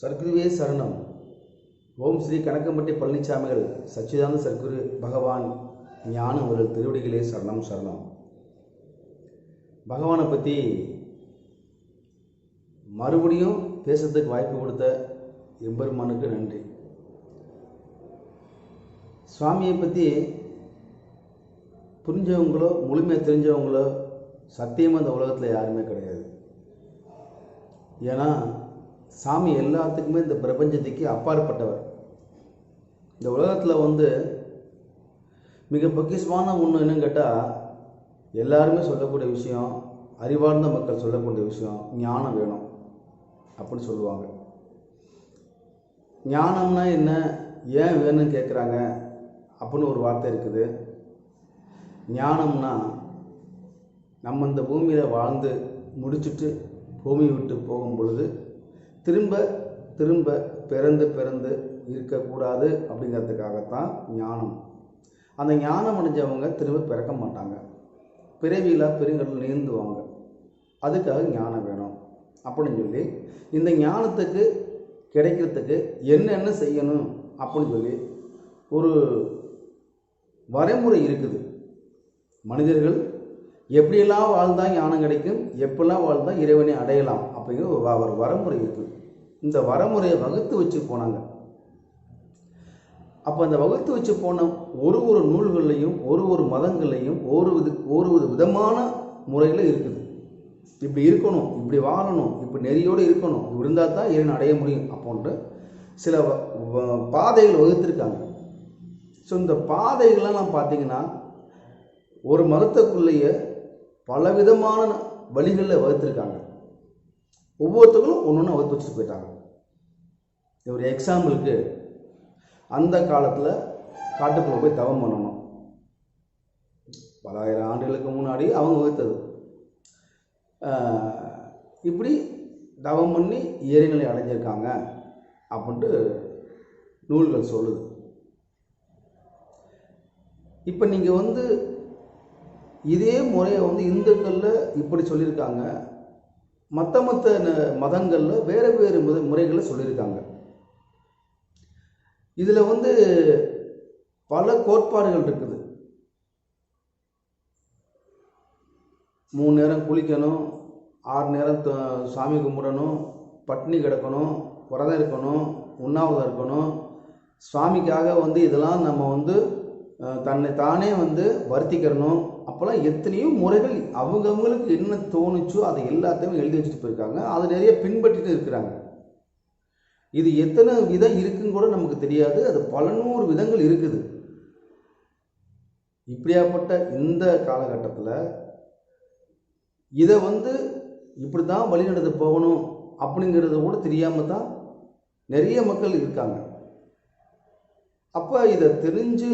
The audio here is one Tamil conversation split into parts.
சர்க்குருவே சரணம். ஓம் ஸ்ரீ கணக்கம்பட்டி பழனிசாமிகள் சச்சிதானந்த சர்க்குரு பகவான் ஞானம் அவர்கள் திருவடிகளே சரணம் சரணம். பகவானை பற்றி மறுபடியும் பேசுறதுக்கு வாய்ப்பு கொடுத்த எம்பெருமானுக்கு நன்றி. சுவாமியை பற்றி புரிஞ்சவங்களோ முழுமையாக தெரிஞ்சவங்களோ சத்தியமாக இந்த உலகத்தில் யாருமே கிடையாது. ஏன்னா சாமி எல்லாத்துக்குமே இந்த பிரபஞ்சத்துக்கு அப்பாற்பட்டவர். இந்த உலகத்தில் வந்து மிக பொக்கிஷமான ஒன்று என்னன்னு கேட்டால் எல்லாருமே சொல்லக்கூடிய விஷயம் அறிவார்ந்த மக்கள் சொல்லக்கூடிய விஷயம் ஞானம் வேணும் அப்படின்னு சொல்லுவாங்க. ஞானம்னா என்ன? ஏன் வேணும்னு கேட்குறாங்க அப்படின்னு ஒரு வார்த்தை இருக்குது. ஞானம்னா நம்ம இந்த பூமியில் வாழ்ந்து முடிச்சுட்டு பூமி விட்டு போகும் பொழுது திரும்ப திரும்ப பிறந்து பிறந்து இருக்கக்கூடாது அப்படிங்கிறதுக்காகத்தான் ஞானம். அந்த ஞானம் அடைஞ்சவங்க திரும்ப பிறக்க மாட்டாங்க. பிறவியில் பெருங்கடல் நீந்துவாங்க. அதுக்காக ஞானம் வேணும் அப்படின்னு சொல்லி இந்த ஞானத்துக்கு கிடைக்கிறதுக்கு என்னென்ன செய்யணும் அப்படின்னு சொல்லி ஒரு வரைமுறை இருக்குது. மனிதர்கள் எப்படியெல்லாம் வாழ்ந்தால் ஞானம் கிடைக்கும்? எப்படிலாம் வாழ்ந்தால் இறைவனை அடையலாம்? அப்படிங்கிற ஒரு வரமுறை இருக்குது இந்த வரமுறையை வகுத்து வச்சு போனாங்க. அப்போ அந்த வகுத்து வச்சு போன ஒரு ஒரு நூல்கள்லையும் ஒரு ஒரு மதங்கள்லையும் ஒரு வித ஒரு வித விதமான முறையில் இருக்குது. இப்படி இருக்கணும் இப்படி வாழணும் இப்படி நெறியோடு இருக்கணும். இப்படி இருந்தால் தான் இறைவன் அடைய முடியும் அப்படின்ட்டு சில வ- பாதைகள் வகுத்திருக்காங்க. ஸோ இந்த பாதைகள்லாம் பார்த்தீங்கன்னா ஒரு மதத்துக்குள்ளேயே பலவிதமான வழிகளில் வகுத்திருக்காங்க. ஒவ்வொருத்தங்களும் ஒன்று ஒன்று வகுத்து வச்சுட்டு போயிட்டாங்க. ஒரு எக்ஸாம்பிளுக்கு அந்த காலத்தில் காட்டுக்குள்ளே போய் தவம் பண்ணணும். பலாயிரம் ஆண்டுகளுக்கு முன்னாடி அவங்க வகுத்தது. இப்படி தவம் பண்ணி இறைநிலை அடைஞ்சிருக்காங்க அப்படின்ட்டு நூல்கள் சொல்லுது. இப்போ நீங்கள் வந்து இதே முறையை வந்து இந்துக்களில் இப்படி சொல்லியிருக்காங்க. மற்ற மற்ற மதங்களில் வேறு வேறு முத முறைகளை சொல்லியிருக்காங்க. இதில் வந்து பல கோட்பாடுகள் இருக்குது. மூணு நேரம் குளிக்கணும் ஆறு நேரம் சாமி கும்பிடணும் பட்னி கிடக்கணும் விரதம் இருக்கணும் உண்ணாவிரதம் இருக்கணும். சுவாமிக்காக வந்து இதெல்லாம் நம்ம வந்து தன்னை தானே வந்து வருத்திக்கிறணும். அப்போல்லாம் எத்தனையோ முறைகள் அவங்கவுங்களுக்கு என்ன தோணுச்சோ அதை எல்லாத்தையும் எழுதி வச்சுட்டு போயிருக்காங்க. அதை நிறைய பின்பற்றிட்டு இருக்கிறாங்க. இது எத்தனை விதம் இருக்குன்னு கூட நமக்கு தெரியாது. அது பல நூறு விதங்கள் இருக்குது. இப்படியாப்பட்ட இந்த காலகட்டத்தில் இதை வந்து இப்படி தான் வழிநடந்து போகணும் அப்படிங்கிறத கூட தெரியாமல் தான் நிறைய மக்கள் இருக்காங்க. அப்போ இதை தெரிஞ்சு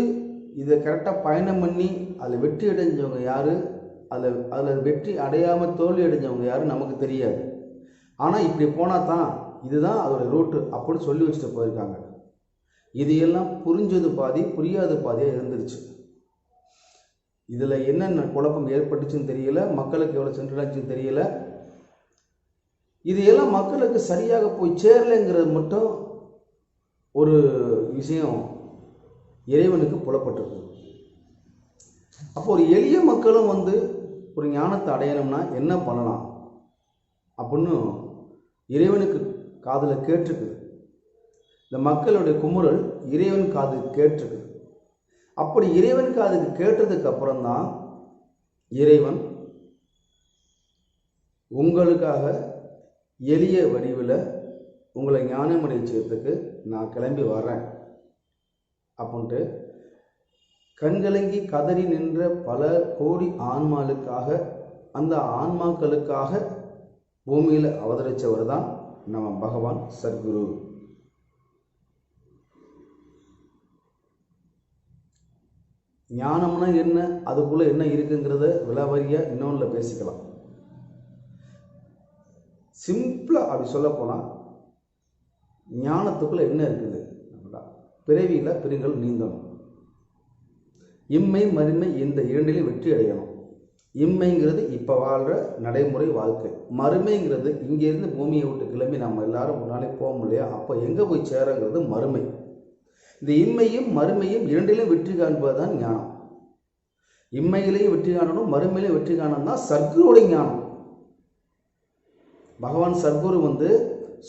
இதை கரெக்டாக பயணம் பண்ணி அதில் வெற்றி அடைஞ்சவங்க யார்? அதில் அதில் வெற்றி அடையாமல் தோல்வி அடைஞ்சவங்க யாரும் நமக்கு தெரியாது. ஆனால் இப்படி போனால் தான் இதுதான் அதோட ரூட்டு அப்படின்னு சொல்லி வச்சுட்டு போயிருக்காங்க. இது எல்லாம் புரிஞ்சது பாதி புரியாத பாதியாக இருந்துருச்சு. இதில் என்னென்ன குழப்பம் ஏற்பட்டுச்சுன்னு தெரியல மக்களுக்கு எவ்வளோ சென்றடைச்சுன்னு தெரியல. இது எல்லாம் மக்களுக்கு சரியாக போய் சேரலைங்கிறது மட்டும் ஒரு விஷயம். இறைவனுக்கு புலப்பட்டிருக்கு அப்போ ஒரு எளிய மக்களும் வந்து ஒரு ஞானத்தை அடையணும்னா என்ன பண்ணலாம்? அப்படின்னு இறைவனுக்கு காதில் கேட்டிருக்குது. இந்த மக்களுடைய குமுறல் இறைவன் காது கேட்டிருக்குது. அப்படி இறைவன் காதுக்கு கேட்டதுக்கு அப்புறம்தான் இறைவன் உங்களுக்காக எளிய வடிவில் உங்களை ஞானமடை செய்யறதுக்கு நான் கிளம்பி வரேன் அப்படின்ட்டு கண்கலங்கி கதறி நின்ற பல கோடி ஆன்மாளுக்காக அந்த ஆன்மாக்களுக்காக பூமியில் அவதரித்தவர் தான் நம்ம பகவான் சத்குரு. ஞானம்னா என்ன? அதுக்குள்ளே என்ன இருக்குங்கிறத விலாவரியாக இன்னொன்றில் பேசிக்கலாம். சிம்பிளாக அப்படி சொல்லப்போனால் ஞானத்துக்குள்ளே என்ன இருக்குது பிறவியில் பெருங்கள் நீந்தணும் இம்மை மறுமை இந்த இரண்டிலையும் வெற்றி அடையணும். இம்மைங்கிறது இப்போ வாழ்கிற நடைமுறை வாழ்க்கை. மறுமைங்கிறது இங்கேருந்து பூமியை விட்டு கிளம்பி நம்ம எல்லாரும் முன்னாலே போக முடியல அப்போ எங்கே போய் சேரங்கிறது மறுமை. இந்த இம்மையும் மறுமையும் இரண்டிலும் வெற்றி காண்பது தான் ஞானம். இம்மையிலையும் வெற்றி காணணும் மறுமையிலையும் வெற்றி காணணும் தான் சர்க்குருடைய ஞானம். பகவான் சர்க்குரு வந்து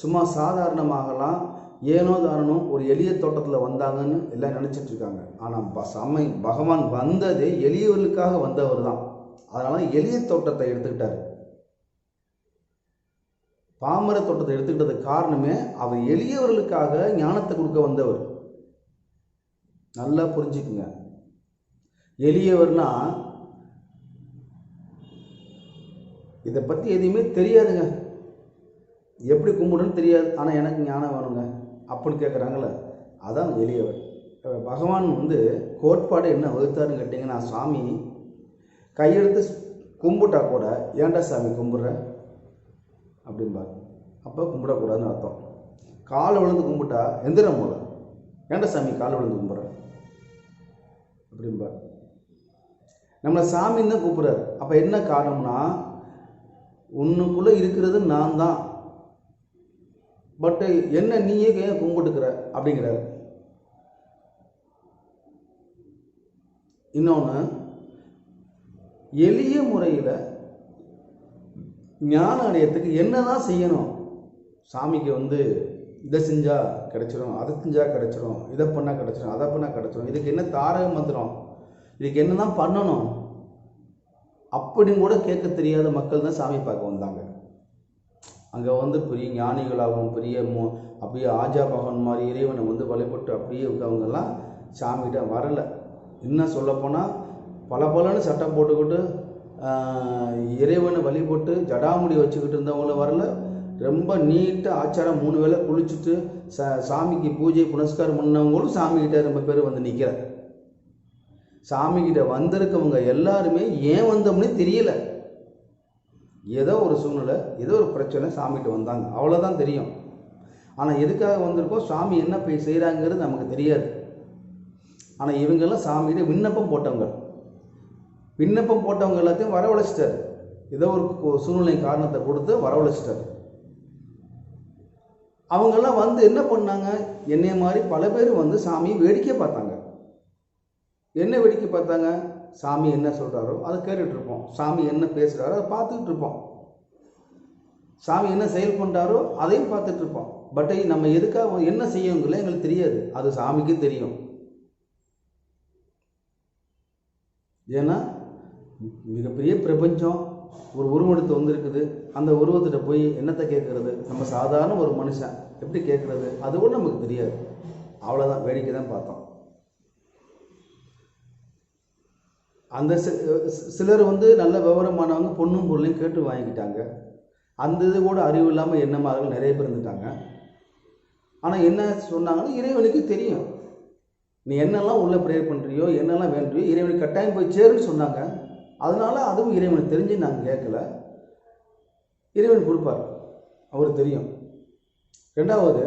சும்மா சாதாரணமாகலாம் ஏனோ தானோ ஒரு எளிய தோட்டத்தில் வந்தாங்கன்னு எல்லாம் நினச்சிட்டு இருக்காங்க. ஆனால் ப சமை பகவான் வந்ததே எளியவர்களுக்காக வந்தவர் தான். அதனால எளிய தோட்டத்தை எடுத்துக்கிட்டார். பாமர தோட்டத்தை எடுத்துக்கிட்டது காரணமே அவர் எளியவர்களுக்காக ஞானத்தை கொடுக்க வந்தவர். நல்லா புரிஞ்சுக்குங்க. எளியவர்னா இதை பற்றி எதுவுமே தெரியாதுங்க. எப்படி கும்பிடுன்னு தெரியாது. ஆனால் எனக்கு ஞானம் வேணுங்க. அப்புடின்னு கேட்குறாங்களே அதான் எளியவர் இப்ப பகவான் வந்து கோட்பாடு என்ன வகுத்தாருன்னு கேட்டிங்கன்னா சாமி கையெடுத்து கும்பிட்டா கூட ஏன்டா சாமி கும்பிட்ற? அப்படிம்பார் அப்போ கும்பிடக்கூடாதுன்னு அர்த்தம். கால் விழுந்து கும்பிட்டா எந்திரம் போல. ஏன்டா சாமி கால் விழுந்து கும்பிட்ற? அப்படின்பார் நம்மளை சாமின்னு தான் கூப்பிட்றாரு. அப்போ என்ன காரணம்னா உன்னுக்குள்ளே இருக்கிறது நான் தான் பட்டு என்ன நீயே ஏன் கும்பிட்டுக்கிற? அப்படிங்கிறாரு. இன்னொன்று எளிய முறையில் ஞான அடையத்துக்கு என்ன தான் செய்யணும்? சாமிக்கு வந்து இதை செஞ்சால் கிடச்சிரும் அதை செஞ்சால் கிடச்சிரும் இதை பண்ணால் கிடச்சிரும் அதை பண்ணால் கிடச்சிரும் இதுக்கு என்ன தாரக மந்திரம்? இதுக்கு என்ன தான் பண்ணணும்? அப்படின்னு கூட கேட்க தெரியாத மக்கள் தான் சாமி பார்க்க வந்தாங்க. அங்கே வந்து பெரிய ஞானிகளாகவும் பெரிய மோ அப்படியே ஆஜா பகவான் மாதிரி இறைவனை வந்து வழிபட்டு அப்படியே இருக்கவங்கெல்லாம் சாமிகிட்ட வரலை. இன்னும் சொல்லப்போனால் பல பலன்னு சட்டம் போட்டுக்கிட்டு இறைவனை வழிபட்டு ஜடாமுடி வச்சுக்கிட்டு இருந்தவங்களும் வரல. ரொம்ப நீட்டாக ஆச்சாரம் மூணு வேளை குளிச்சுட்டு ச சாமிக்கு பூஜை புனஸ்காரம் பண்ணவங்களும் சாமிகிட்ட ரொம்ப பேர் வந்து நிற்கிற சாமிகிட்ட வந்திருக்கவங்க எல்லாருமே ஏன் வந்தோம்னே தெரியலை. ஏதோ ஒரு சூழ்நிலை ஏதோ ஒரு பிரச்சனை சாமிகிட்ட வந்தாங்க. அவ்வளோதான் தெரியும். ஆனால் எதுக்காக வந்திருக்கோம்? சாமி என்ன போய் செய்கிறாங்கிறது நமக்கு தெரியாது. ஆனால் இவங்கெல்லாம் சாமிகிட்ட விண்ணப்பம் போட்டவங்க. விண்ணப்பம் போட்டவங்க எல்லாத்தையும் வரவழைச்சிட்டார். ஏதோ ஒரு சூழ்நிலை காரணத்தை கொடுத்து வரவழைச்சிட்டார். அவங்கெல்லாம் வந்து என்ன பண்ணாங்க? என்னைய மாதிரி பல பேர் வந்து சாமியை வேடிக்கை பார்த்தாங்க. என்ன வேடிக்கை பார்த்தாங்க? சாமி என்ன சொல்கிறாரோ அதை கேட்டுட்டு இருப்போம் சாமி என்ன பேசுகிறாரோ அதை பார்த்துக்கிட்டு இருப்போம் சாமி என்ன செயல் பண்ணுறாரோ அதையும் பார்த்துட்டு இருப்போம் பட் நம்ம எதுக்காக என்ன செய்யுங்கள எங்களுக்கு தெரியாது. அது சாமிக்கு தெரியும். ஏன்னா மிகப்பெரிய பிரபஞ்சம் ஒரு உருவெடுத்து வந்திருக்குது. அந்த உருவத்திட்ட போய் என்னத்தை கேட்குறது? நம்ம சாதாரண ஒரு மனுஷன் எப்படி கேட்குறது? அது கூட நமக்கு தெரியாது. அவ்வளோதான் வேடிக்கை தான் பார்த்தோம். அந்த சிலர் வந்து நல்ல விவரமானவங்க பொண்ணும் பொருளையும் கேட்டு வாங்கிக்கிட்டாங்க. அந்த இது கூட அறிவு இல்லாமல் எண்ணமார்கள் நிறைய பேர் இருந்துட்டாங்க. ஆனால் என்ன சொன்னாங்கன்னா இறைவனுக்கு தெரியும். நீ என்னெல்லாம் உள்ளே ப்ரேயர் பண்ணுறியோ என்னெல்லாம் வேண்டியோ இறைவனுக்கு கட்டாயம் போய் சேருன்னு சொன்னாங்க. அதனால அதுவும் இறைவனுக்கு தெரிஞ்சு நாங்கள் கேட்கல. இறைவன் கொடுப்பார். அவர் தெரியும். ரெண்டாவது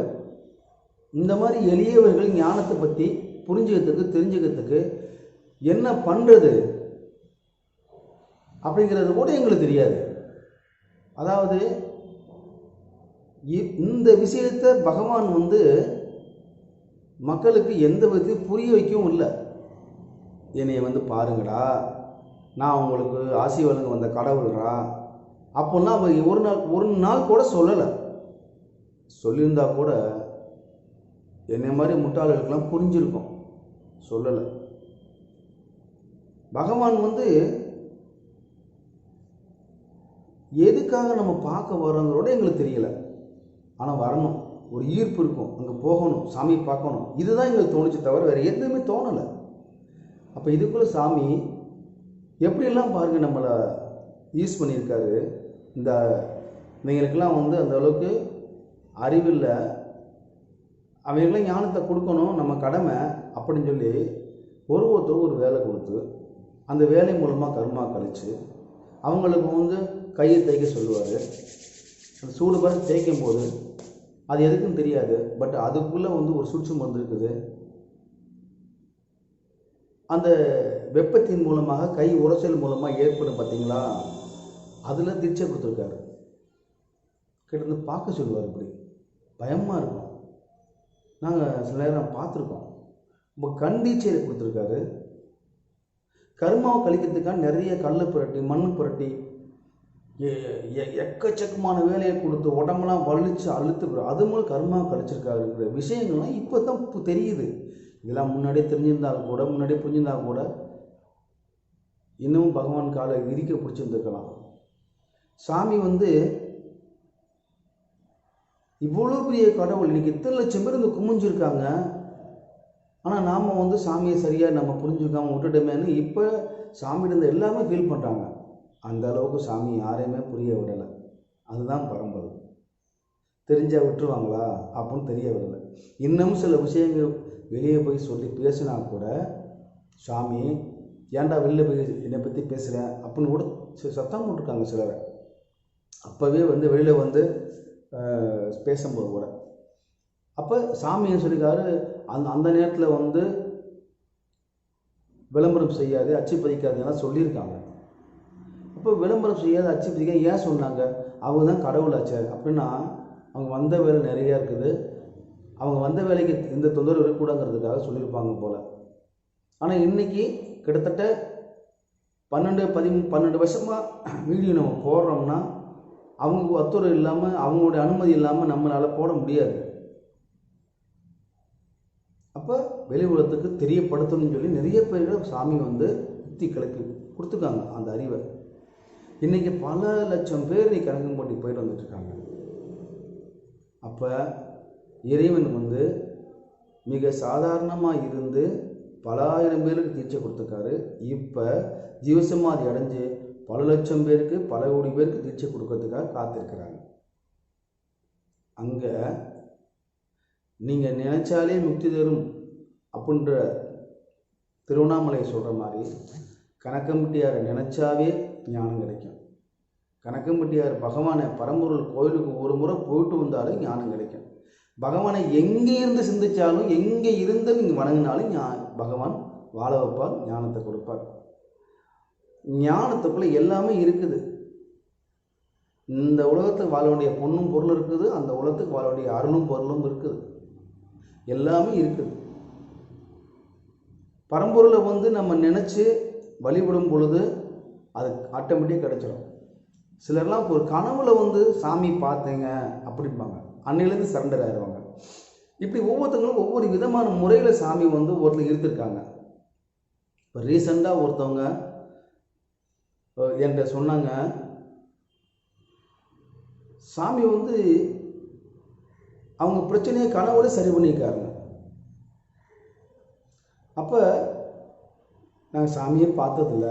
இந்த மாதிரி எளியவர்கள் ஞானத்தை பற்றி புரிஞ்சுக்கிறதுக்கு தெரிஞ்சுக்கிறதுக்கு என்ன பண்ணுறது அப்படிங்கிறது கூட எங்களுக்கு தெரியாது. அதாவது இ- இந்த விஷயத்தை பகவான் வந்து மக்களுக்கு எந்த விதத்தையும் புரிய வைக்கவும் இல்லை. என்னைய வந்து பாருங்கடா நான் உங்களுக்கு ஆசி வழங்க வந்த கடவுள்ரா அப்போல்லாம் அவங்க ஒரு நாள் ஒரு நாள் கூட சொல்லலை. சொல்லியிருந்தா கூட என்னை மாதிரி முட்டாளர்களுக்கெல்லாம் புரிஞ்சிருக்கும். சொல்லலை. பகவான் வந்து எதுக்காக நம்ம பார்க்க வரோங்கிறோட எங்களுக்கு தெரியல. ஆனால் வரணும். ஒரு ஈர்ப்பு இருக்கும். அங்கே போகணும். சாமி பார்க்கணும். இதுதான் எங்களுக்கு தோணுச்சு தவிர வேறு எதுவுமே தோணலை. அப்போ இதுக்குள்ளே சாமி எப்படியெல்லாம் பாருங்க நம்மளை யூஸ் பண்ணியிருக்காரு? இந்த இவங்களுக்கெல்லாம் வந்து அந்த அளவுக்கு அறிவில்லை. அவங்களுக்கெல்லாம் ஞானத்தை கொடுக்கணும். நம்ம கடமை அப்படின்னு சொல்லி ஒரு ஒருத்தர் ஒரு வேலை கொடுத்து அந்த வேலை மூலமாக கர்மா கழிச்சு அவங்களுக்கு வந்து கையை தேய்க்க சொல்லுவார். அந்த சூடு பார்த்து தேய்க்கும் போது அது எதுக்குன்னு தெரியாது பட் அதுக்குள்ளே வந்து ஒரு சுற்று வந்திருக்குது அந்த வெப்பத்தின் மூலமாக கை உரசல் மூலமாக ஏற்படும் பார்த்தீங்களா அதில் தீட்சை கொடுத்துருக்காரு. கிட்ட பார்க்க சொல்லுவார் இப்படி. பயமாக இருக்கும். நாங்கள் சில நேரம் பார்த்துருக்கோம். இப்போ கண் தீட்சையை கொடுத்துருக்காரு. கருமாவை கழிக்கிறதுக்காக நிறைய கல் புரட்டி மண் புரட்டி எக்கச்சக்கமான வேலையை கொடுத்து உடம்பெல்லாம் வலிச்சு அழுத்து அது மூலம் கர்மா கழிச்சிருக்காருங்கிற விஷயங்கள்லாம் இப்போ தான் இப்போ தெரியுது. இதெல்லாம் முன்னாடியே தெரிஞ்சிருந்தா கூட முன்னாடியே புரிஞ்சிருந்தா கூட இன்னமும் பகவான் காலை இறுக்க பிடிச்சிருந்துருக்கலாம். சாமி வந்து இவ்வளோ பெரிய கடவுள் இன்னைக்கு இத்தனை லட்சம் பேர் இந்த குமிஞ்சிருக்காங்க. ஆனால் நாம் வந்து சாமியை சரியாக நம்ம புரிஞ்சுக்காமல் விட்டுட்டோமேன்னு இப்போ சாமியிட இருந்த எல்லாமே ஃபீல் பண்ணுறாங்க அந்த அளவுக்கு சாமி யாரையுமே புரிய விடலை. அதுதான் பரம்பரை. தெரிஞ்சால் விட்டுருவாங்களா? அப்படின்னு தெரிய விடலை. இன்னமும் சில விஷயங்கள் வெளியே போய் சொல்லி பேசினா கூட சாமி ஏன்டா வெளில போய் என்னை பற்றி பேசுகிறேன் அப்படின்னு கூட சத்தம் போட்டிருக்காங்க சிலரை. அப்போவே வந்து வெளியில் வந்து பேசும்போது கூட. அப்போ சாமி என்ன சொல்லியிருக்காரு அந்த அந்த நேரத்தில் வந்து விளம்பரம் செய்யாது அச்சு பதிக்காதுலாம் சொல்லியிருக்காங்க. இப்போ விளம்பரம் செய்யாத அச்சு பதிக்க ஏன் சொன்னாங்க அவங்க தான் கடவுள் ஆச்சார். அப்படின்னா அவங்க வந்த வேலை நிறையா இருக்குது. அவங்க வந்த வேலைக்கு எந்த தொந்தரவு இருக்கக்கூடாங்கிறதுக்காக சொல்லியிருப்பாங்க போல். ஆனால் இன்னைக்கு கிட்டத்தட்ட பன்னெண்டு பதி பன்னெண்டு வருஷமாக வீடியோ நம்ம போடுறோம்னா அவங்க ஒத்துழைப்பு இல்லாமல் அவங்களுடைய அனுமதி இல்லாமல் நம்மளால் போட முடியாது. அப்போ வெளி உலகத்துக்கு தெரியப்படுத்தணும்னு சொல்லி நிறைய பேர் சாமி வந்து புத்தி கிழக்கு கொடுத்துருக்காங்க அந்த அறிவை. இன்றைக்கி பல லட்சம் பேர் நீ கணக்கம்பட்டி போயிட்டு வந்துட்டுருக்காங்க. அப்போ இறைவன் வந்து மிக சாதாரணமாக இருந்து பல ஆயிரம் பேருக்கு தீட்சை கொடுத்துருக்காரு. இப்போ ஜீவசமாதி அடைஞ்சு பல லட்சம் பேருக்கு பல கோடி பேருக்கு தீட்சை கொடுக்கறதுக்காக காத்திருக்கிறாங்க. அங்கே நீங்கள் நினைச்சாலே முக்தி தரும் அப்படின்ற திருவண்ணாமலை சொல்கிற மாதிரி கணக்கம்பட்டியாரை நினச்சாவே ஞானம் கிடைக்கும். கணக்கம்பட்டியார் பகவானை பரம்பொருள் கோயிலுக்கு ஒரு முறை போயிட்டு வந்தாலும் ஞானம் கிடைக்கும். பகவானை எங்கே இருந்து சிந்திச்சாலும் எங்கே இருந்து நீங்கள் வணங்கினாலும் ஞா பகவான் வாழ வைப்பார் ஞானத்தை கொடுப்பார். ஞானத்துக்குள்ளே எல்லாமே இருக்குது. இந்த உலகத்துக்கு வாழ வேண்டிய பொண்ணும் பொருளும் இருக்குது அந்த உலகத்துக்கு வாழ வேண்டிய அருளும் பொருளும் இருக்குது. எல்லாமே இருக்குது. பரம்பொருளை வந்து நம்ம நினச்சி வழிபடும் பொழுது அது ஆட்டோமேட்டிக்காக கிடச்சிடும் சிலர்லாம் ஒரு கனவுல வந்து சாமி பார்த்தேங்க அப்படிம்பாங்க. அன்னையிலேருந்து சரண்டர் ஆயிடுவாங்க இப்படி ஒவ்வொருத்தங்களும் ஒவ்வொரு விதமான முறையில் சாமி வந்து ஒருத்தர் இருந்திருக்காங்க. இப்போ ரீசெண்டாக ஒருத்தவங்க என்கிட்ட சொன்னாங்க சாமி வந்து அவங்க பிரச்சனையை கனவுல சரி பண்ணியிருக்காருங்க. அப்போ நாங்கள் சாமியே பார்த்ததில்ல.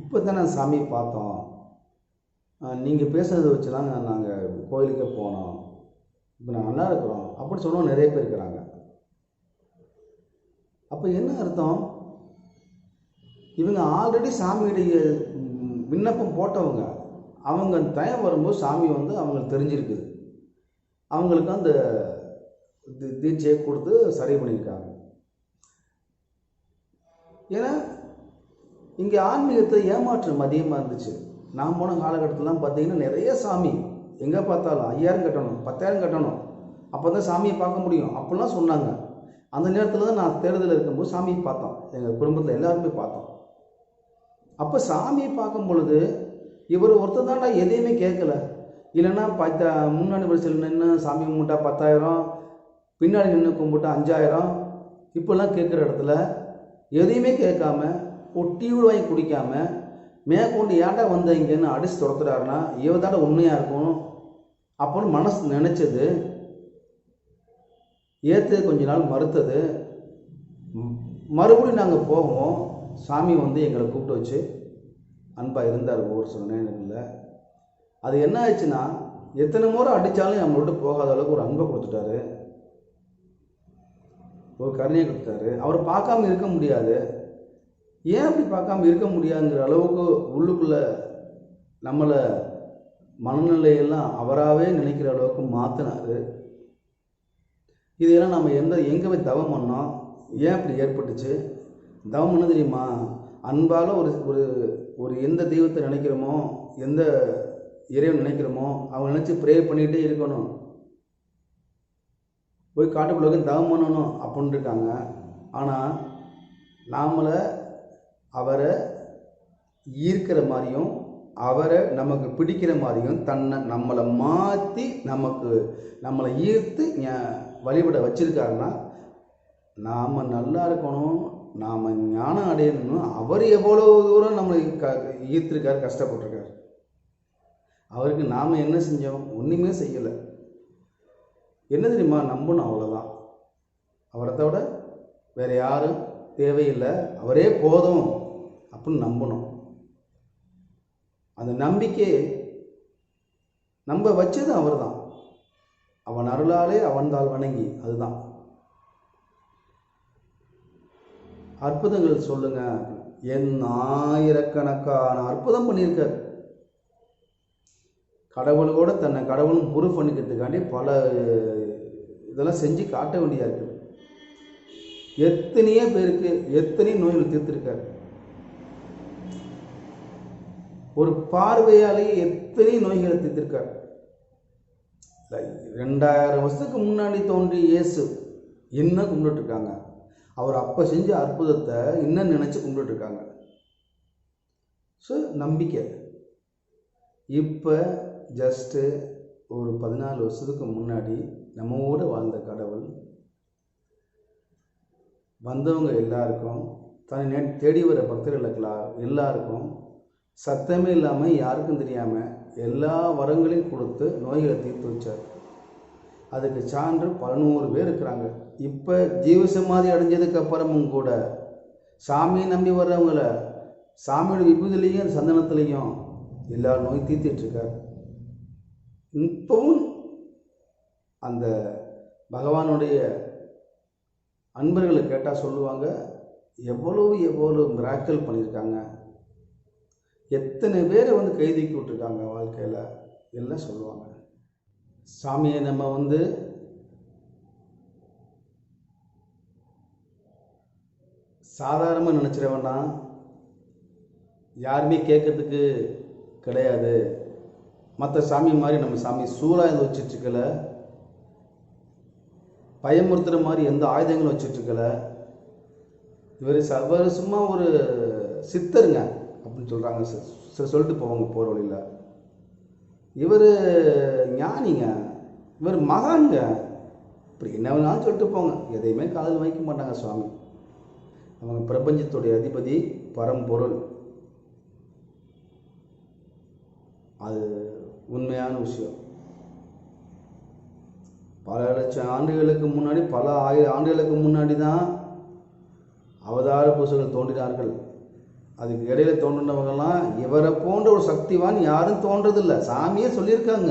இப்போ தான் நாங்கள் சாமியை பார்த்தோம். நீங்கள் பேசுகிறத வச்சு தான் நாங்கள் கோயிலுக்கே போனோம். இப்போ நான் நல்லா இருக்கிறோம். அப்படி சொன்னவங்க நிறைய பேர் இருக்கிறாங்க. அப்போ என்ன அர்த்தம்? இவங்க ஆல்ரெடி சாமியுடைய விண்ணப்பம் போட்டவங்க. அவங்க தயம் வரும்போது சாமி வந்து அவங்களுக்கு தெரிஞ்சிருக்குது. அவங்களுக்கு அந்த தி- தீட்சையை கொடுத்து சரி பண்ணியிருக்காங்க. ஏன்னா இங்கே ஆன்மீகத்தில் ஏமாற்றம் அதிகமாக இருந்துச்சு. நான் போன காலகட்டத்திலாம் பார்த்தீங்கன்னா நிறைய சாமி. எங்கே பார்த்தாலும் ஐயாயிரம் கட்டணும் பத்தாயிரம் கட்டணும். அப்போ தான் சாமியை பார்க்க முடியும். அப்படிலாம் சொன்னாங்க. அந்த நேரத்தில் தான் நான் தேர்தலில் இருக்கும்போது சாமியை பார்த்தோம். எங்கள் குடும்பத்தில் எல்லாருமே பார்த்தோம். அப்போ சாமியை பார்க்கும் பொழுது இவர் ஒருத்தர் தான்டா எதையுமே கேட்கல. இல்லைன்னா பத்த முன்னாடி வரிசையில் நின்று சாமி கும்பிட்டா பத்தாயிரம் பின்னாடி நின்று கும்பிட்டா அஞ்சாயிரம். இப்போல்லாம் கேட்குற இடத்துல எதையுமே கேட்காம ஒரு டீவில் வாங்கி குடிக்காமல் மேற்கொண்டு ஏன்டா வந்த இங்கேன்னு அடிச்சு துரத்துறாருன்னா இவதாட உண்மையாக இருக்கும் அப்போன்னு மனசு நினச்சது. ஏற்று கொஞ்ச நாள் மறுத்தது. மறுபடியும் நாங்கள் போவோம். சாமி வந்து எங்களை கூப்பிட்டு வச்சு அன்பாக இருந்தார் ஒவ்வொரு சில நேரங்களில். அது என்ன ஆயிடுச்சுன்னா எத்தனை முறை அடித்தாலும் நம்மளோட போகாத அளவுக்கு ஒரு அன்பை கொடுத்துட்டாரு. ஒரு கருணையை கொடுத்தாரு அவரை பார்க்காம இருக்க முடியாது. ஏன் அப்படி பார்க்காம இருக்க முடியாதுங்கிற அளவுக்கு உள்ளுக்குள்ள நம்மளை மனநிலையெல்லாம் அவராகவே நினைக்கிற அளவுக்கு மாற்றினாரு இதையெல்லாம் நம்ம எந்த எங்கே போய் தவம் பண்ணோம். ஏன் இப்படி ஏற்பட்டுச்சு? தவம் பண்ண தெரியுமா? அன்பால் ஒரு ஒரு ஒரு எந்த தெய்வத்தை நினைக்கிறோமோ எந்த இறைவன் நினைக்கிறோமோ அவங்க நினச்சி ப்ரே பண்ணிகிட்டே இருக்கணும். போய் காட்டுக்குள்ளே தவம் பண்ணணும் அப்படின்ட்டு இருக்காங்க. ஆனால் நாமளை அவரை ஈர்க்கிற மாதிரியும் அவரை நமக்கு பிடிக்கிற மாதிரியும் தன்னை நம்மளை மாற்றி நமக்கு நம்மளை ஈர்த்து வழிபட வச்சுருக்காருன்னா நாம் நல்லா இருக்கணும் நாம் ஞானம் அடையணும்னு அவர் எவ்வளோ தூரம் நம்மளை க ஈர்த்திருக்கார் கஷ்டப்பட்டிருக்காரு. அவருக்கு நாம் என்ன செஞ்சோம்? ஒன்றுமே செய்யலை. என்ன தெரியுமா? நம்பணும் அவ்வளோதான் அவரை தவிர வேறு யாரும் தேவையில்லை. அவரே போதும். அப்படின்னு நம்பணும். அந்த நம்பிக்கை நம்ப வச்சது அவர்தான். அவன் அருளாலே அவன்தால் வணங்கி அதுதான். அற்புதங்கள் சொல்லுங்க. என் ஆயிரக்கணக்கான அற்புதம் பண்ணியிருக்கார். கடவுளோட தன்னை கடவுளும் ப்ரூஃப் பண்ணிக்கிறதுக்காண்டி பல இதெல்லாம் செஞ்சு காட்ட வேண்டியதாக இருக்குது எத்தனையோ பேருக்கு எத்தனையோ நோய்கள் தீர்த்திருக்காரு. ஒரு பார்வையாலேயே எத்தனை நோய்களை தீர்த்திருக்கார்? ரெண்டாயிரம் வருஷத்துக்கு முன்னாடி தோன்றி இயேசு என்ன கும்பிட்டு இருக்காங்க அவர் அப்போ செஞ்ச அற்புதத்தை இன்னும் நினச்சி கும்பிட்டு இருக்காங்க ஸோ நம்பிக்கை. இப்போ ஜஸ்ட்டு ஒரு பதினாலு வருஷத்துக்கு முன்னாடி நம்மோடு வாழ்ந்த கடவுள் வந்தவங்க எல்லாருக்கும் தன்னை தேடி வர பக்தர்களுக்கு எல்லாருக்கும் சத்தமே இல்லாமல் யாருக்கும் தெரியாமல் எல்லா வரங்களையும் கொடுத்து நோய்களை தீர்த்து வச்சார். அதுக்கு சான்று பதினோரு பேர் இருக்கிறாங்க. இப்போ ஜீவசமாதி அடைஞ்சதுக்கு அப்புறமும் கூட சாமியை நம்பி வர்றவங்கள சாமியோட விபூதிலையும் சந்தனத்துலேயும் எல்லா நோய் தீர்த்திட்டுருக்கார் இப்பவும் அந்த பகவானுடைய அன்பர்களை கேட்டால் சொல்லுவாங்க எவ்வளோ எவ்வளோ மிராக்கல் பண்ணியிருக்காங்க. எத்தனை பேரை வந்து கைதிக்கி விட்டுருக்காங்க வாழ்க்கையில்? எல்லாம் சொல்லுவாங்க. சாமியை நம்ம வந்து சாதாரணமாக நினச்சிட வேண்டாம் யாருமே கேட்கறதுக்கு கிடையாது. மற்ற சாமி மாதிரி நம்ம சாமி சூழாயுதம் வச்சிட்ருக்கல பயமுறுத்துகிற மாதிரி எந்த ஆயுதங்களும் வச்சிட்ருக்கல இவர் சவர் சும்மா ஒரு சித்தருங்க. அப்படின்னு சொல்கிறாங்க சில சொல்லிட்டு போவாங்க போகிற வழியில். இவர் ஞானிங்க. இவர் மகான்ங்க. இப்படி என்ன வேணாலும் சொல்லிட்டு போங்க. எதையுமே காதல் வைக்க மாட்டாங்க சுவாமி. அவங்க பிரபஞ்சத்துடைய அதிபதி பரம்பொருள். அது உண்மையான விஷயம். பல லட்சம் ஆண்டுகளுக்கு முன்னாடி பல ஆயிரம் ஆண்டுகளுக்கு முன்னாடி தான் அவதார புருஷர்கள் தோன்றினார்கள். அதுக்கு இடையில தோன்றினவங்கெல்லாம் இவரை போன்ற ஒரு சக்திவான் யாரும் தோன்றதில்லை. சாமியே சொல்லியிருக்காங்க.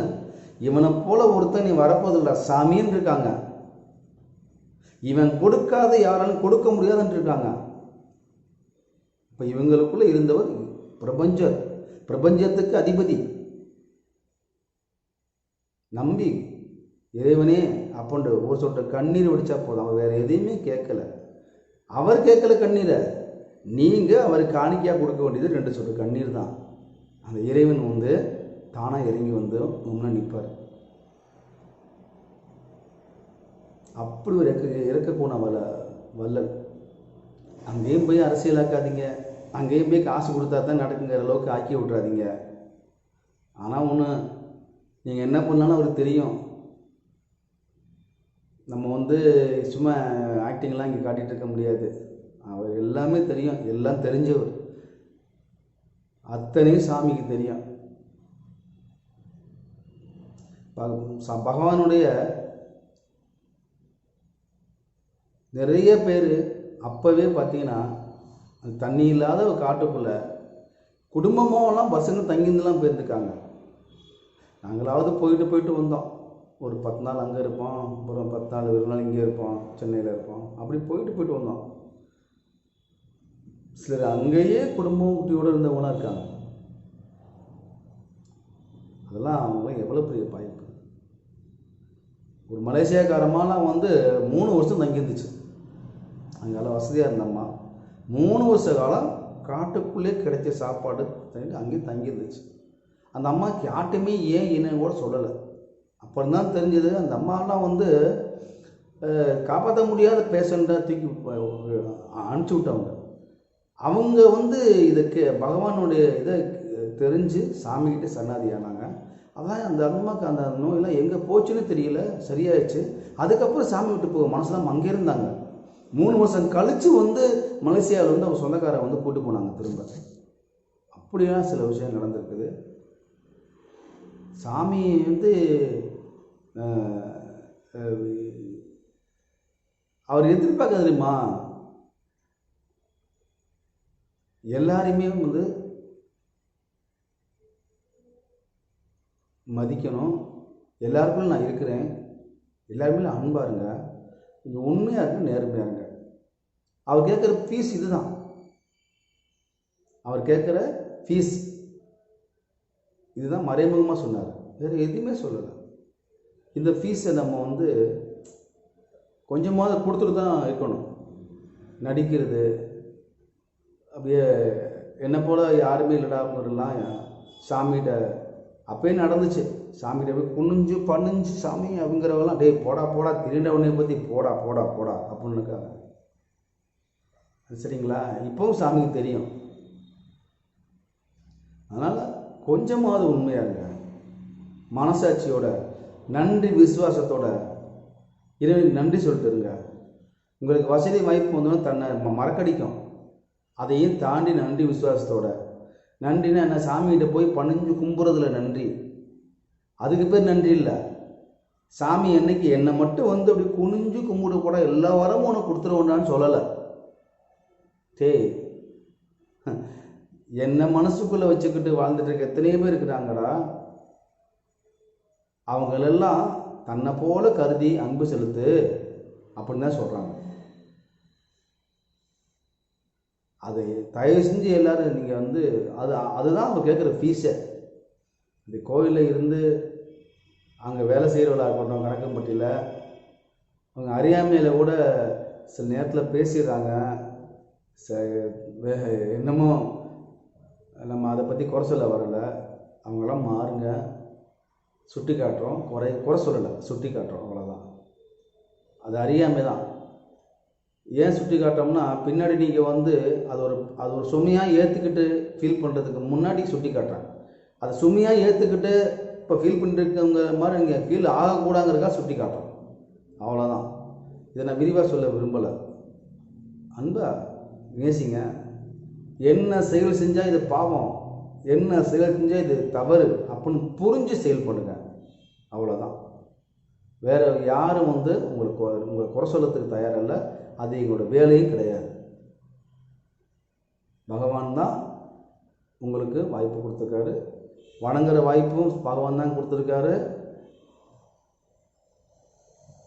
இவனை போல ஒருத்தன் நீ வரப்போதில்லை சாமின்னு இருக்காங்க இவன் கொடுக்காத யாராலும் கொடுக்க முடியாதுன்னு இருக்காங்க இப்போ இவங்களுக்குள்ளே இருந்தவர் பிரபஞ்சர். பிரபஞ்சத்துக்கு அதிபதி. நம்பி இறைவனே அப்படின்ற ஒரு சொட்டு கண்ணீர் வடித்தா போதும். அவன் வேறு எதையுமே கேட்கல. அவர் கேட்கல கண்ணீரை. நீங்கள் அவருக்கு காணிக்கையாக கொடுக்க வேண்டியது ரெண்டு சொட்டு கண்ணீர் தான். அந்த இறைவன் வந்து தானாக இறங்கி வந்து முன்னே நிற்பார். அப்படி ஒரு இறக்க இறக்கக்கூட வல்ல வல்லல். அங்கேயும் போய் அரசியலாக்காதீங்க அங்கேயும் போய் காசு கொடுத்தா தான் நடக்குங்கிற அளவுக்கு ஆக்கி விட்றாதீங்க ஆனால் ஒன்று நீங்கள் என்ன பண்ணாலும் அவருக்கு தெரியும். நம்ம வந்து சும்மா ஆக்டிங்லாம் இங்கே காட்டிகிட்டு இருக்க முடியாது. அவர் எல்லாமே தெரியும். எல்லாம் தெரிஞ்சவர். அத்தனையும் சாமிக்கு தெரியும். பகவானுடைய நிறைய பேர் அப்போவே பார்த்தீங்கன்னா அந்த தண்ணி இல்லாத ஒரு காட்டுக்குள்ளே குடும்பமாகலாம் பசங்க தங்கியிருந்துலாம் போயிருந்துருக்காங்க. நாங்களாவது போயிட்டு போயிட்டு வந்தோம். ஒரு பத்து நாள் அங்கே இருப்போம் அப்புறம் பத்து நாள் ஒரு நாள் இங்கே இருப்போம் சென்னையில் இருப்போம். அப்படி போயிட்டு போயிட்டு வந்தோம். சிலர் அங்கேயே குடும்பம் குட்டியோடு இருந்தவங்களாம் இருக்காங்க. அதெல்லாம் அவங்க எவ்வளோ பெரிய பாய்ப்பு ஒரு மலேசியாக்காரம்மாலாம் வந்து மூணு வருஷம் தங்கியிருந்துச்சு அங்கெல்லாம் வசதியாக இருந்தம்மா. மூணு வருஷ காலம் காட்டுக்குள்ளே கிடைச்ச சாப்பாடு தங்கிட்டு அங்கேயே தங்கியிருந்துச்சு அந்த அம்மாவுக்கு யார்ட்டுமே ஏன் என்னன்னு கூட சொல்லலை. அப்புறம் தான் தெரிஞ்சது அந்த அம்மாலாம் வந்து காப்பாற்ற முடியாத பேஷண்ட்டை தூக்கி அனுப்பிச்சி விட்டவங்க. அவங்க வந்து இதுக்கு பகவானுடைய இதை தெரிஞ்சு சாமிக்கிட்டே சன்னாதி ஆனாங்க அதான் அந்த அம்மாவுக்கு அந்த நோயெல்லாம் எங்கே போச்சுன்னு தெரியல சரியாயிடுச்சு. அதுக்கப்புறம் சாமி விட்டு போக மனசுலாம் அங்கே இருந்தாங்க. மூணு வருஷம் கழித்து வந்து மலேசியாவில் வந்து அவங்க சொந்தக்காரை வந்து கூட்டு போனாங்க திரும்ப. அப்படிலாம் சில விஷயம் நடந்திருக்குது. சாமி வந்து அவர் எதிர்பார்க்க தெரியுமா எல்லாரையுமே வந்து மதிக்கணும். எல்லாருக்குள்ள நான் இருக்கிறேன். எல்லாருமே அன்பாக இருங்க. நீங்கள் உண்மையாக இருங்க நேர்மையாக இருங்க. அவர் கேட்குற ஃபீஸ் இதுதான். அவர் கேட்குற ஃபீஸ் இதுதான் மறைமுகமாக சொன்னார். வேறு எதுவுமே சொல்லலை. இந்த ஃபீஸை நம்ம வந்து கொஞ்சமாவது கொடுத்துட்டு தான் இருக்கணும். நடிக்கிறது அப்படியே என்னை போல் யாருமே இல்லைடா அப்படிலாம் சாமிகிட்ட அப்பயே நடந்துச்சு. சாமிகிட்ட போய் குனிஞ்சு பணிஞ்சு சாமி அப்படிங்கிறவங்களாம் டேய் போடா போடா திருண்டவனை பற்றி போடா போடா போடா அப்படின்னுக்காங்க சரிங்களா? இப்போவும் சாமிக்கு தெரியும். அதனால் கொஞ்சமாவது உண்மையாக இருங்க. மனசாட்சியோட நன்றி விசுவாசத்தோட இறைவனுக்கு நன்றி சொல்லிட்டு இருங்க. உங்களுக்கு வசதி வாய்ப்பு வந்தோன்னா தன்னை மறக்கடிக்கும். அதையும் தாண்டி நன்றி விசுவாசத்தோட. நன்றினா என்ன? சாமிகிட்ட போய் பணிஞ்சு கும்புறதுல நன்றி. அதுக்கு பேர் நன்றி இல்லை. சாமி என்னைக்கு என்னை மட்டும் வந்து அப்படி குனிஞ்சு கும்பிட கூட எல்லா வரமும் உனக்கு கொடுத்துருவோண்டான்னு சொல்லலை. டேய் என்ன மனசுக்குள்ளே வச்சுக்கிட்டு வாழ்ந்துட்டு இருக்க எத்தனையோ பேர் இருக்கிறாங்கடா. அவங்களெல்லாம் தன்னை போல கருதி அன்பு செலுத்து அப்படின்னு தான் சொல்கிறாங்க அதை தயவு செஞ்சு எல்லோரும் நீங்கள் வந்து அது அதுதான் அவங்க கேட்குற ஃபீஸே இந்த கோயிலில் இருந்து அங்கே வேலை செய்கிறவளாக இருக்கட்டும் கணக்கம்பட்டியில் அவங்க அறியாமையில் கூட சில நேரத்தில் பேசிடுறாங்க. ச வே- என்னமோ நம்ம அதை பற்றி குறை சொல்ல வரலை. அவங்களாம் மாறுங்க. சுட்டி காட்டுறோம் குறை குறை சொல்லலை. சுட்டி காட்டுறோம் அவ்வளோதான் அது அறியாமை தான் ஏன் சுட்டி காட்டுறோம்னா பின்னாடி நீங்கள் வந்து அது ஒரு அது ஒரு சுமையாக ஏற்றுக்கிட்டு ஃபீல் பண்ணுறதுக்கு முன்னாடி சுட்டி காட்டுறேன் அதை சுமையாக ஏற்றுக்கிட்டு இப்போ ஃபீல் பண்ணிருக்கவங்க மாதிரி நீங்கள் ஃபீல் ஆகக்கூடாங்கிறக்கா சுட்டி காட்டுறோம். அவ்வளோதான் இதை நான் விரிவாக சொல்ல விரும்பலை. அன்பா நேசிங்க. என்ன செயல் செஞ்சால் இது பாவம்? என்ன செயல் செஞ்சால் இது தவறு? அப்படின்னு புரிஞ்சு செயல் பண்ணுங்க. அவ்வளோதான் வேறு யாரும் வந்து உங்களுக்கு உங்களை குறை சொல்லத்துக்கு தயாரில்லை. அது எங்களோட வேலையும் கிடையாது. பகவான் தான் உங்களுக்கு வாய்ப்பு கொடுத்துருக்காரு. வணங்குற வாய்ப்பும் பகவான் தான் கொடுத்துருக்காரு.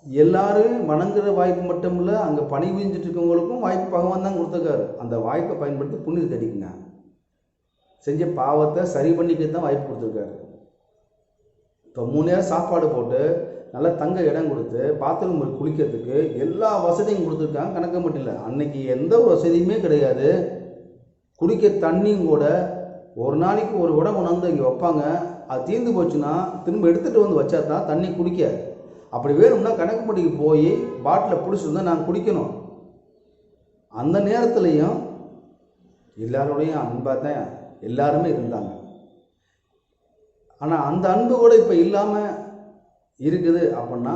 எல்லாரும் வணங்குற வாய்ப்பு மட்டும் இல்லை அங்கே பணி புரிஞ்சிட்டு இருக்கவங்களுக்கும் வாய்ப்பு பகவான் தான் கொடுத்துருக்காரு. அந்த வாய்ப்பை பயன்படுத்தி புண்ணியத்தை அடிக்குங்க. செஞ்ச பாவத்தை சரி பண்ணிக்க தான் வாய்ப்பு கொடுத்துருக்காரு. இப்போ மூணு நேரம் சாப்பாடு போட்டு நல்லா தங்க இடம் கொடுத்து பாத்ரூம் குளிக்கிறதுக்கு எல்லா வசதியும் கொடுத்துருக்காங்க கணக்க மட்டும் இல்லை. அன்னைக்கு எந்த ஒரு வசதியுமே கிடையாது. குடிக்க தண்ணியும் கூட ஒரு நாளைக்கு ஒரு உடம்பு கொண்டாந்து இங்கே வைப்பாங்க. அது தீர்ந்து போச்சுன்னா திரும்ப எடுத்துகிட்டு வந்து வச்சா தான் தண்ணி குடிக்க அப்படி வேணும்னா கணக்குப்பட்டிக்கு போய் பாட்டில் பிடிச்சிருந்தா நான் நாங்கள் குடிக்கணும். அந்த நேரத்துலையும் எல்லாரோடையும் அன்பாக தான் எல்லாருமே இருந்தாங்க. ஆனால் அந்த அன்பு கூட இப்போ இல்லாமல் இருக்குது அப்படின்னா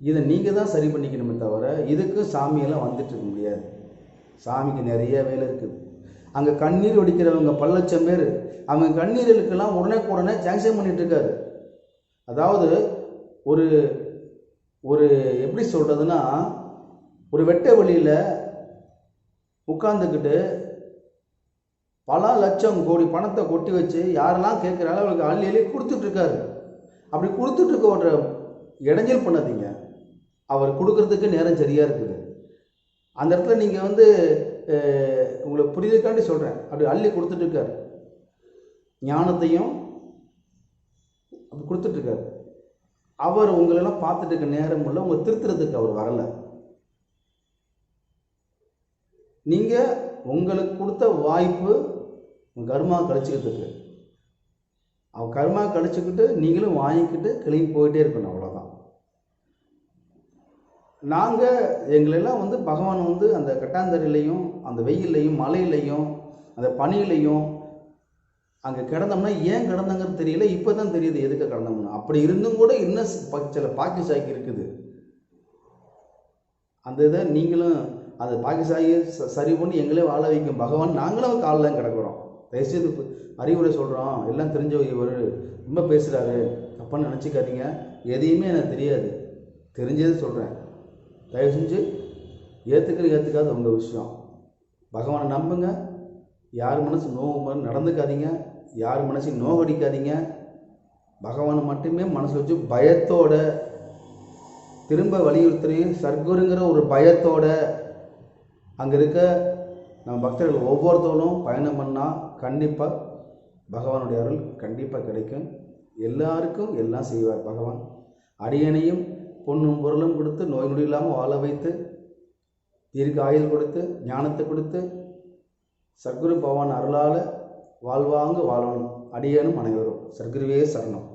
இதை நீங்கள் தான் சரி பண்ணிக்கணுமே தவிர இதுக்கு சாமியெல்லாம் வந்துட்டு இருக்க முடியாது. சாமிக்கு நிறைய வேலை இருக்குது அங்கே கண்ணீர் வடிக்கிறவங்க பல லட்சம் பேர். அவங்க கண்ணீர்களுக்கெல்லாம் உடனே உடனே சேங்ஷன் பண்ணிட்டு இருக்காரு. அதாவது ஒரு ஒரு எப்படி சொல்கிறதுனா ஒரு வெட்ட வழியில் உட்காந்துக்கிட்டு பல லட்சம் கோடி பணத்தை கொட்டி வச்சு யாரெல்லாம் கேட்குறாங்களோ அவங்களுக்கு அள்ளி அள்ளி கொடுத்துட்ருக்காரு அப்படி கொடுத்துட்டு இருக்க ஒரு இடைஞ்சல் பண்ணாதீங்க. அவர் கொடுக்கறதுக்கு நேரம் சரியாக இருக்குது. அந்த இடத்துல நீங்கள் வந்து உங்களை புரியுதுக்காண்டி சொல்கிறேன் அப்படி அள்ளி கொடுத்துட்ருக்கார். ஞானத்தையும் அப்படி கொடுத்துட்ருக்காரு. அவர் உங்களெல்லாம் பார்த்துட்டு இருக்க நேரம் இல்லை. உங்களை திருத்துறதுக்கு அவர் வரலை. நீங்கள் உங்களுக்கு கொடுத்த வாய்ப்பு உங்கள் கர்மா கழிச்சுக்கிறதுக்கு அவன் கர்மா கழிச்சுக்கிட்டு நீங்களும் வாங்கிக்கிட்டு கிளம்பி போயிட்டே இருக்கணும் அவ்வளோதான் நாங்கள் எங்களெல்லாம் வந்து பகவான் வந்து அந்த கட்டாந்தரையிலையும் அந்த வெயில்லையும் மலையிலையும் அந்த பனியிலையும் அங்கே கிடந்தோம்னா ஏன் கிடந்தங்கிறது தெரியல இப்போ தான் தெரியுது எதுக்கு கிடந்தோம்னா. அப்படி இருந்தும் கூட இன்னும் சில பாக்கி இருக்குது. அந்த இதை நீங்களும் அந்த பாக்கி ச- சரி பண்ணி எங்களே வாழ வைக்கும் பகவான். நாங்களும் காலில் கிடக்குறோம். தயவுசெய்து அறிவுரை சொல்கிறோம் எல்லாம் தெரிஞ்ச இவர். ரொம்ப பேசுகிறாரு தப்பான்னு நினச்சிக்காதீங்க. எதையுமே எனக்கு தெரியாது. தெரிஞ்சது சொல்கிறேன் தயவு செஞ்சு ஏற்றுக்கிற ஏற்றுக்காத உங்கள் விஷயம். பகவானை நம்புங்க. யார் மனசு நோவு நடந்துக்காதீங்க. யார் மனசையும் நோகடிக்காதீங்க. பகவானை மட்டுமே மனசு வச்சு பயத்தோட திரும்ப வலியுறுத்துறையும் சர்க்குருங்கிற ஒரு பயத்தோட அங்கே இருக்க நம்ம பக்தர்கள் ஒவ்வொருத்தவரும் பயணம் பண்ணால் கண்டிப்பாக பகவானுடைய அருள் கண்டிப்பாக கிடைக்கும். எல்லாருக்கும் எல்லாம் செய்வார் பகவான். அடியனையும் பொண்ணும் பொருளும் கொடுத்து நோய் நொடி இல்லாமல் வாழ வைத்து தீர்க்க ஆயுள் கொடுத்து ஞானத்தை கொடுத்து சர்க்குரு பகவான் அருளால் வாழ்வாங்க வாழணும். அடியனும் அனைவரும் சர்க்குருவே சரணம்.